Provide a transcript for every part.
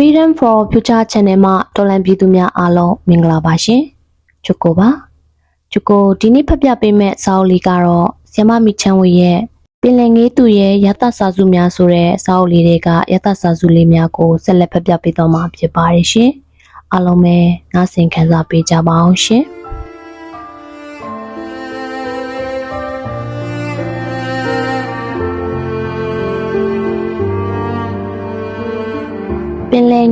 Freedom for Future Channel မှာတော်လန်ပြည်သူများအားလုံးမင်္ဂလာပါရှင်။ချူကိုပါ။ချူကိုဒီနေ့ဖတ်ပြပေးမယ့်စာအုပ်လေးကတော့ဆီယမမီချန်ဝေရဲ့ပင်လယ်ငေးသူရဲ့ရတစာစုများဆိုတဲ့စာအုပ်လေးတွေကရတစာစုလေးများကိုဆက်လက်ဖတ်ပြပေးတော့မှာဖြစ်ပါတယ်ရှင်။အားလုံးပဲနားဆင်ခံစားပေးကြပါအောင်ရှင်။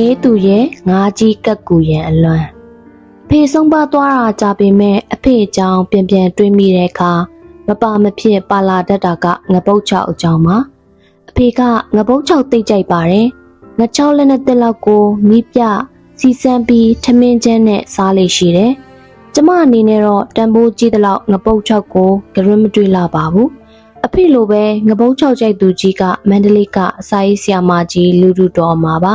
င်လယ်ငေးသူရဲ့ငါးကြီးကက်ကူရန်အလွမ်းဖေဆုံးပါသွားတာကြပေမဲ့အဖေအကြောင်းပြန်ပြန်တွေးမိတဲ့အခါမပါမဖြစ်ပါလာတတ်တာကငပုတ်ချောက်အကြောင်းပါအဖေကငပုတ်ချောက်တိတ်ကြိုက်ပါတယ်ငချောက်လက်နဲ့တက်လောက်ကိုမိပြစီစမ်းပြီးထမင်းချမ်းနဲ့စားလေးရှိတယ်ကျမအနေနဲ့တော့တန်ဖိုးကြီးတဲ့လောက်ငပုတ်ချောက်ကိုကြရွမတွေ့လာပါဘူးအဖေလိုပဲငပုတ်ချောက်ကြိုက်သူကြီးကမန္တလေးကအစာရေးဆရာမကြီးလူလူတော်မှာပါ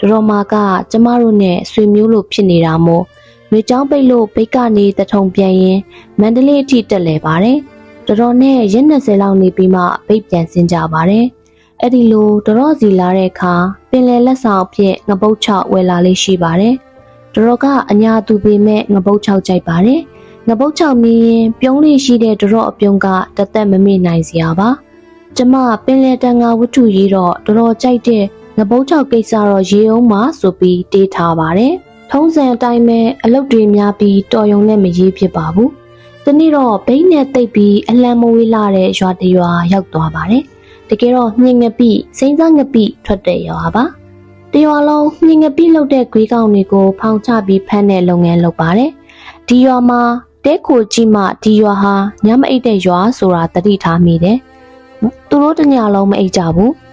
ဒတော်မာကကျမတို့နဲ့ဆွေမျိုးလိုဖြစ်နေတာမို့မြေချောင်းပိတ်လို့ဘိတ်ကနေတထုံပြန်ရင်မန္တလေးအထိတက်လဲပါတယ်။ဒတော်နဲ့ရက်20လောက်နေပြီးမှဘိတ်ပြန်ဆင်းကြပါတယ်။အဲ့ဒီလိုဒတော်စီလာတဲ့အခါပင်လယ်လက်ဆောင်အဖြစ်ငပုတ်ချောက်ဝယ်လာလေးရှိပါတယ်။ဒတော်ကအညာသူပေမဲ့ငပုတ်ချောက်ကြိုက်ပါတယ်။ငပုတ်ချောက်မင်းရင်ပြုံးလေးရှိတဲ့ဒတော်အပြုံးကတသက်မမေ့နိုင်စရာပါ။ကျမပင်လယ်တန်ငါဝတ္ထုရေးတော့ဒတော်ကြိုက်တဲ့ ငပုတ်ချောက်ကိစ္စတော့ရေအောင်မှဆိုပြီးတေးထားပါတယ်။ထုံးစံအတိုင်းပဲအလုပ်တွေများပြီးတော်ယုံနဲ့မရေးဖြစ်ပါဘူး။ဒီနေ့တော့ဘိန်းနဲ့တိတ်ပြီးအလံမဝေးလာတဲ့ရွာတရွာရောက်သွားပါတယ်။တကယ်တော့မြင့်ငပိစိမ့်စားငပိထွက်တဲ့ရွာပါ။တရွာလုံးမြင့်ငပိလောက်တဲ့ဂွေးကောင်တွေကိုဖောင်ချပြီးဖမ်းတဲ့လုပ်ငန်းလုပ်ပါတယ်။ဒီရွာမှာတဲခိုကြီးမှဒီရွာဟာညမအိတ်တဲ့ရွာဆိုတာတတိထားမိတယ်။သူတို့တညလုံးမအိတ်ကြဘူး။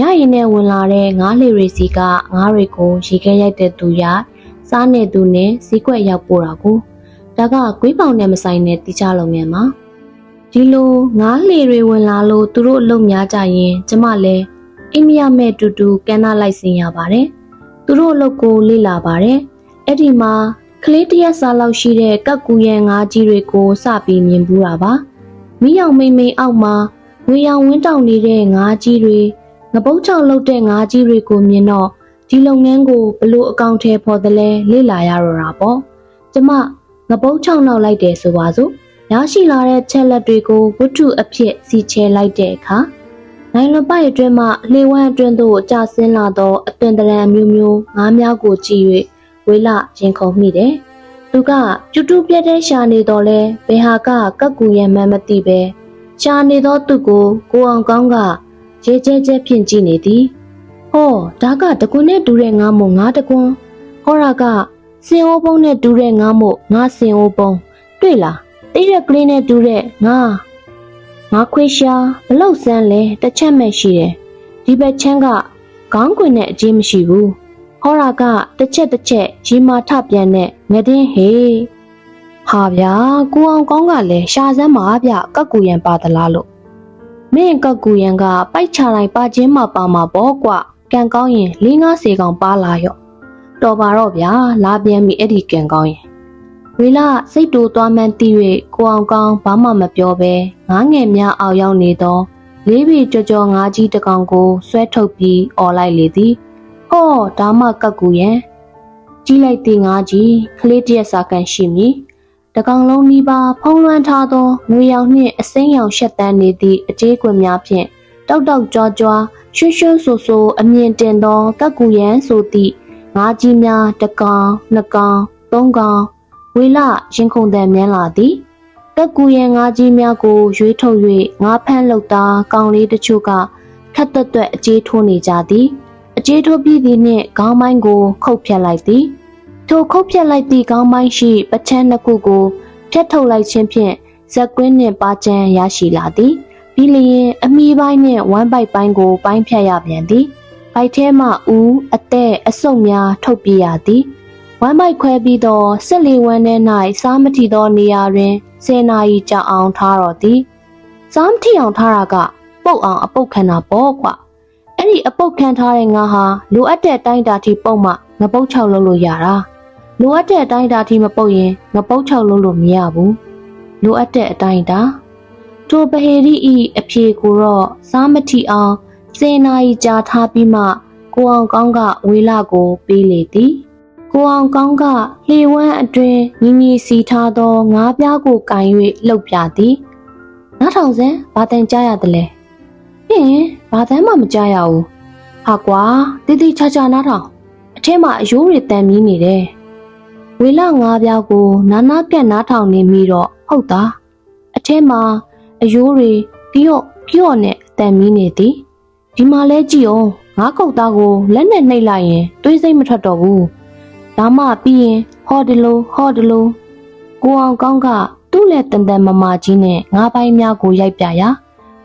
ညရင်နဲ့ဝင်လာတဲ့ငားလေရီစီကငားတွေကိုရေခဲရိုက်တဲ့သူရစားနေသူနဲ့ဈေးကွက်ရောက်ပို့တာကိုဒါကဂွေးပေါင်နဲ့မဆိုင်တဲ့တိကျလုပ်ငန်းမှာဒီလိုငားလေတွေဝင်လာလို့သူတို့အလုပ်များကြရင်ကျမလည်းအိမ်မရမဲ့တူတူကန်နာလိုက်စင်ရပါတယ်သူတို့အလုပ်ကိုလေ့လာပါတယ်အဲ့ဒီမှာကလေးတရက်စားလောက်ရှိတဲ့ကက်ကူရဲ့ငားကြီးတွေကိုစပြီးမြင်ဘူးတာပါမိအောင်မိမ့်မိန်အောက်မှာငွေရောင်ဝင်းတောင်နေတဲ့ငားကြီးတွေ ငပုတ်ချောက်လုပ်တဲ့ငါးကြီးတွေကိုမြင်တော့ဒီလုပ်ငန်းကိုဘလို့အကောင့်ထဲပေါ်တယ်လဲလေ့လာရတော့တာပေါ့ကျမငပုတ်ချောက်နောက်လိုက်တယ်ဆိုပါစို့ရရှိလာတဲ့ချက်လက်တွေကိုဝတ္ထုအဖြစ်စီချဲလိုက်တဲ့အခါနိုင်လွန်ပိုက်အတွင်းမှလှေဝမ်းအတွင်းသို့ကျဆင်းလာသောအသွင်တရံမျိုးမျိုးငါးများကိုကြည့်၍ဝေလရင်ခုန်မိတယ်သူကကျူတူပြက်တဲ့ရှာနေတော့လဲဘယ်ဟာကကက်ကူရံမှန်းမသိပဲရှာနေသောသူကိုကိုအောင်ကောင်းက ရဲကျဲကျဲဖြင့်ကြည့်နေသည်။ဟောဒါကတကွန်းနဲ့တူတဲ့ငါမို့ငါတကွန်းဟောရာကစင်အိုးပုံးနဲ့တူတဲ့ငါမို့ငါစင်အိုးပုံးတွေ့လားတိရက်ကလေးနဲ့တူတဲ့ငါငါခွေရှာဘလောက်စမ်းလဲတစ်ချက်မဲ့ရှိတယ်ဒီဘက်ချမ်းကခေါင်းခွင်နဲ့အကြီးမရှိဘူးဟောရာကတစ်ချက်တစ်ချက်ရီမာထပြန်နဲ့ငတင်းဟေးဟာဗျာကိုအောင်ကောင်းကလည်းရှာစမ်းပါဗျကက်ကူရန်ပါသလားလို့ မင်းကကူရန်ကပိုက်ချတိုင်းပါချင်းမှပါမှာပေါ့ကွကံကောင်းရင်၄၅စေကောင်ပါလာရော့တော်ပါတော့ဗျာလာပြန်ပြီအဲ့ဒီကံကောင်းရင်ဝေလာစိတ်တူသွားမှန်းသိ၍ကိုအောင်ကောင်းဘာမှမပြောဘဲငားငယ်များအောက်ရောက်နေသောလေးပြီကြော်ကြော်ငါးကြီးတစ်ကောင်ကိုဆွဲထုတ်ပြီးអော်လိုက်လေသည်ဟောဒါမှကကူရန်ကြီးလိုက်သည်ငါးကြီးကလေးတရက်စာကန်ရှိမည် တကောင်လုံးနီးပါးဖုံးလွှမ်းထားသောငွေရောင်နှင့်အစိမ်းရောင်ရှက်တန်းနေသည့်အကျေးကွက်များဖြင့်တောက်တောက်ကြွားကြွားရွှွှွှဆူဆူအမြင့်တင်သောကက်ကူရန်ဆိုသည့်ငါးကြီးများတစ်ကောင်နှစ်ကောင်သုံးကောင်ဝေလရင်ခုန်တန်မြန်းလာသည်ကက်ကူရန်ငါးကြီးများကိုရွေးထုတ်၍ငါးဖမ်းလုပ်သားကောင်လေးတချို့ကခက်သက်သက်အကျေးထိုးနေကြသည်အကျေးထိုးပြီးသည်နှင့်ခေါင်းပိုင်းကိုခုတ်ဖြတ်လိုက်သည် ထိုခုတ်ဖြတ်လိုက်သည့်ကောင်းပိုင်းရှိပချမ်းနှစ်ခုကိုဖြတ်ထုတ်လိုက်ခြင်းဖြင့်ဇက်ကွင်းနှင့်ပါချမ်းရရှိလာသည်ပြီးလျင်အမီပိုင်းနှင့်ဝမ်းပိုက်ပိုင်းကိုပိုင်းဖြတ်ရပြန်သည်ဘိုက်ထဲမှဦးအသက်အဆုပ်များထုတ်ပြရသည်ဝမ်းပိုက်ခွဲပြီးသောဆက်လီဝမ်းထဲ၌စားမထီသောနေရာတွင်ဆယ်နာရီကြာအောင်ထားတော်သည်စားမထီအောင်ထားတာကပုတ်အောင်အပုတ်ခံတာပေါ့ကွအဲ့ဒီအပုတ်ခံထားတဲ့ငါဟာလိုအပ်တဲ့တိုင်းတာထိပုတ်မှငပုတ်ချောက်လုပ်လို့ရတာ လိုအပ်တဲ့အတိုင်းအတာထိမပုတ်ရင်ငပုတ်ချောက်လို့လို့မရဘူးလိုအပ်တဲ့အတိုင်းအတာထိုပဟေရီဤအဖြေကိုတော့စားမထီအောင်စေနာရီကြာထားပြီးမှကိုအောင်ကောင်းကဝေလာကိုပေးလေသည်ကိုအောင်ကောင်းကလှေဝမ်းအတွင်ညီညီစီထားသောငါးပြားကိုကင်၍လှုပ်ပြသည်နားထောင်စမ်းဘာတန်ကြားရသလဲဟင်ဘာတမ်းမှမကြားရဘူးဟာကွာတိတိချာချာနားထောင်အထက်မှာအယိုးတွေတန်မြည်နေတယ် ဝေလာငါးပြားကို နာနာကက်နားထောင်နေမိတော့ဟုတ်သားအထက်မှာအယိုးတွေပြော့ပြော့နဲ့တန်မြည်နေသည်ဒီမှာလဲကြည့်အောင်ငါးကုတ်သားကိုလက်နဲ့နှိပ်လိုက်ရင်တွေးစိတ်မထွက်တော့ဘူးဒါမှပြီးရင်ဟော်ဒီလိုဟော်ဒီလိုကိုအောင်ကောင်းကသူ့လက်တန်တန်မမကြီးနဲ့ငါးပိုင်းများကိုရိုက်ပြရာ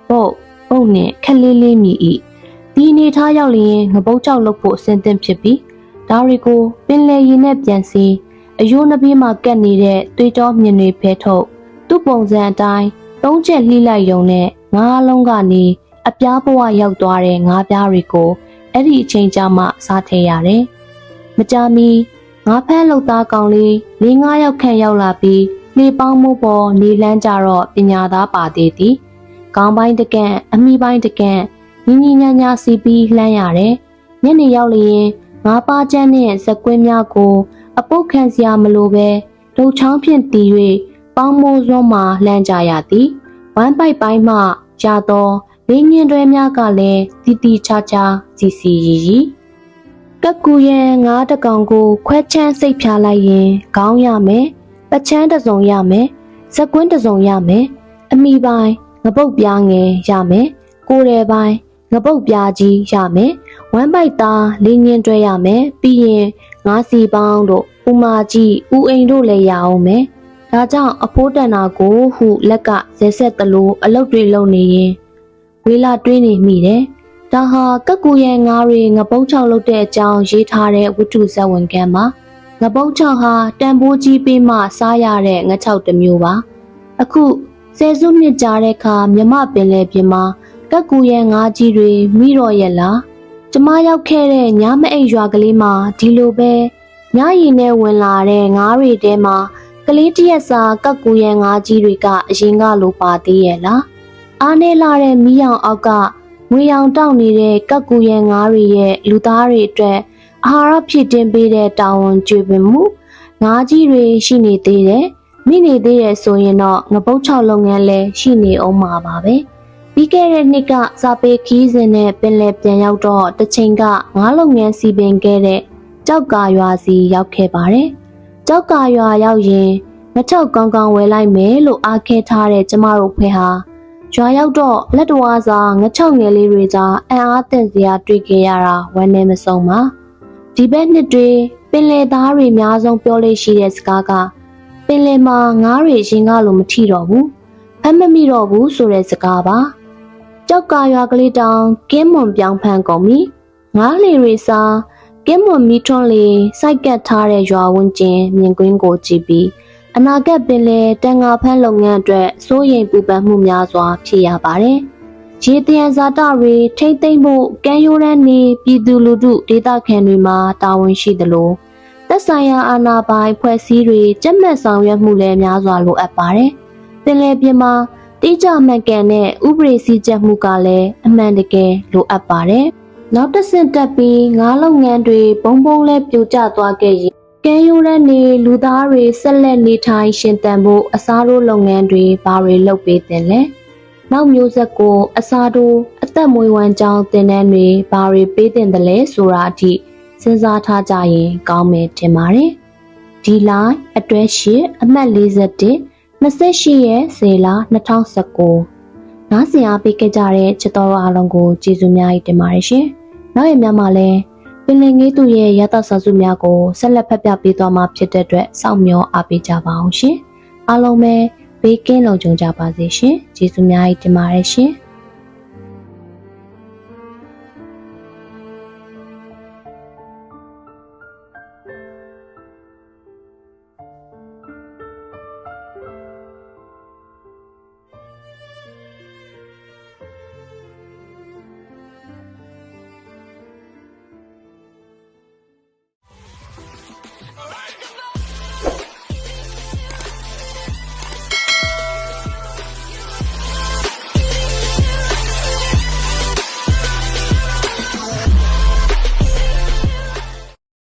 ပုတ်ပုတ်နဲ့ခက်လေးလေးမြည်ဤဒီအနေထားရောက်လျင်ငပုတ်ကြောက်လုပ်ဖို့အဆင်သင့်ဖြစ်ပြီးဒါရီကိုပင်လေရင်နဲ့ပြန်စီ အယိုးနှပြေးမှာကက်နေတဲ့သွေးကြောမြင်တွေဖဲထုတ်သူ့ပုံစံအတိုင်းသုံးချက်လှိလိုက်ရုံနဲ့ငါးလုံးကနေအပြားဘဝရောက်သွားတဲ့ငါးပြားတွေကိုအဲ့ဒီအချိန်ကြမှစားထည့်ရတယ်။မကြမီငါးဖမ်းလောက်သားကောင်လေး၄၅ယောက်ခန့်ရောက်လာပြီးလေပေါင်းမှုပေါ်နေလန်းကြတော့ပညာသားပါသေးသည်။ခေါင်းပိုင်းတကန့်အမိပိုင်းတကန့်ညီညီညာညာစီပြီးလှမ်းရတယ်။ညနေရောက်လျင်ငါးပါးချမ်းနဲ့ဇက်ကွင်းများကို အပုတ်ခံစရာမလိုပဲဒုတ်ချောင်းဖြင့်တီး၍ပေါင်းမိုးစွန်းမှလှမ်းကြရသည်ဝမ်းပိုက်ပိုင်းမှရသောလင်းညင်တွဲများကလည်းတီတီချာချာစီစီရီရီကက်ကူရဲ့ငါးတကောင်ကိုခွဲချမ်းစိတ်ဖြာလိုက်ရင်ခေါင်းရမယ်ပချမ်းတစ်စုံရမယ်ဇက်ကွင်းတစ်စုံရမယ်အမိပိုင်းငပုတ်ပြားငယ်ရမယ်ကိုယ်တယ်ပိုင်းငပုတ်ပြားကြီးရမယ် ဝမ်းပိုက်သားလင်းညင်တွဲရမယ်ပြီးရင်ငါးစီပေါင်းတို့ဥမာကြီးဥအိမ်တို့လည်းရအောင်မယ်ဒါကြောင့်အဖိုးတန်နာကိုဟုလက်ကဇဲဆက်တလို့အလုတ်တွေလုံနေရင်ဝေလာတွင်းနေမိတယ်။ဒါဟာကက်ကူရဲ့ငါးတွေငပုတ်ချောက်လုပ်တဲ့အကြောင်းရေးထားတဲ့ဝတ္ထုဇာတ်ဝင်ကမ်းမှာငပုတ်ချောက်ဟာတန်ဖိုးကြီးပေးမှစားရတဲ့ငချောက်တစ်မျိုးပါ။အခုဆယ်စုနှစ်ကြာတဲ့အခါမြမပင်လေပြင်မှာကက်ကူရဲ့ငါးကြီးတွေမိတော့ရဲ့လား။ ကျမရောက်ခဲ့တဲ့ညမအိတ်ရွာကလေးမှာဒီလိုပဲညရည်နဲ့ဝင်လာတဲ့ငါးတွေထဲမှာကလေးတရက်စာကက်ကူရဲ့ငါးကြီးတွေကအရင်ကလိုပါသေးရဲ့လားအားနေလာတဲ့မီးရောင်အောက်ကငွေရောင်တောက်နေတဲ့ကက်ကူရဲ့ငါးတွေရဲ့လူသားတွေအတွက်အာဟာရဖြည့်တင်းပေးတဲ့တာဝန်ကျွေးပင်မှုငါးကြီးတွေရှိနေသေးတယ်မိနေသေးတယ်ဆိုရင်တော့ငပုတ်ချောက်လုပ်ငန်းလည်းရှိနေအောင်မှာပါပဲ ပြီးခဲ့တဲ့နှစ်ကစာပေခီးစဉ်နဲ့ပင်လယ်ပြန်ရောက်တော့တစ်ချိန်ကငါးလုပ်ငန်းစီပင်ခဲ့တဲ့ကြောက်ကာရွာစီရောက်ခဲ့ပါတယ်ကြောက်ကာရွာရောက်ရင်ငချောက်ကောင်းကောင်းဝယ်လိုက်မယ်လို့အားခဲထားတဲ့ကျမတို့ဖွဲ့ဟာရွာရောက်တော့လက်တော်စာငချောက်ငယ်လေးတွေသာအံ့အားသင့်စရာတွေ့ခဲ့ရတာဝမ်းနည်းမဆုံးပါဒီဘက်နှစ်တွေပင်လယ်သားတွေအများဆုံးပြောလို့ရှိတဲ့စကားကပင်လယ်မှာငါးတွေရင်ကလို့မထီတော့ဘူးဖမ်းမမိတော့ဘူးဆိုတဲ့စကားပါ ကြောက်ကာရွာကလေးတောင်ကင်းမွန်ပြောင်းဖန်ကုန်ပြီငါးလေတွေစားကင်းမွန်မီထွန်းလေးစိုက်ကတ်ထားတဲ့ရွာဝန်းကျင်မြင်ကွင်းကိုကြည့်ပြီးအနာဂတ်ပင်လယ်တန်ငါဖန်းလုပ်ငန်းအတွက်စိုးရိမ်ပူပန်မှုများစွာဖြစ်ရပါတယ်။ရေတယံဇာတတွေထိမ့်သိမ့်မှုကမ်းရိုးတန်းနေပြည်သူလူထုဒေသခံတွေမှာတာဝန်ရှိသလိုသက်ဆိုင်ရာအာဏာပိုင်ဖွဲ့စည်းတွေကြက်မှတ်ဆောင်ရွက်မှုလည်းများစွာလိုအပ်ပါတယ်။ပင်လယ်ပြင်မှာ တိကျမှန်ကန်တဲ့ဥပဒေစည်းကြပ်မှုကလည်းအမှန်တကယ်လိုအပ်ပါတယ်။နောက်တစ်ဆင့်တက်ပြီးငါးလုပ်ငန်းတွေဘုံဘုံလဲပြိုကျသွားခဲ့ရင်ကဲရိုးတဲ့နေလူသားတွေဆက်လက်နေထိုင်ရှင်သန်ဖို့အစားထိုးလုပ်ငန်းတွေဘာတွေလုပ်ပေးတင်လဲနောက်မျိုးဆက်ကိုအစားထိုးအသက်မွေးဝမ်းကြောင်းတင်တဲ့တွေဘာတွေပေးတင်တယ်လဲဆိုတာအထိစဉ်းစားထားကြရင်ကောင်းမယ်ထင်ပါတယ်ဒီလိုင်းအတွဲရှိအမှတ်41 28ရက်10လ2019နားဆင်အားပေးခဲ့ကြတဲ့ချစ်တော်အားလုံးကိုကျေးဇူးများတင်ပါတယ်ရှင်နောက်ရများမှာလည်းပင်လင်ငေးသူရဲ့ရသစာစုများကိုဆက်လက်ဖတ်ပြပေးသွားမှာဖြစ်တဲ့အတွက်စောင့်မျှော်အားပေးကြပါအောင်ရှင်အားလုံးပဲဘေးကင်းလုံခြုံကြပါစေရှင်ကျေးဇူးများတင်ပါတယ်ရှင်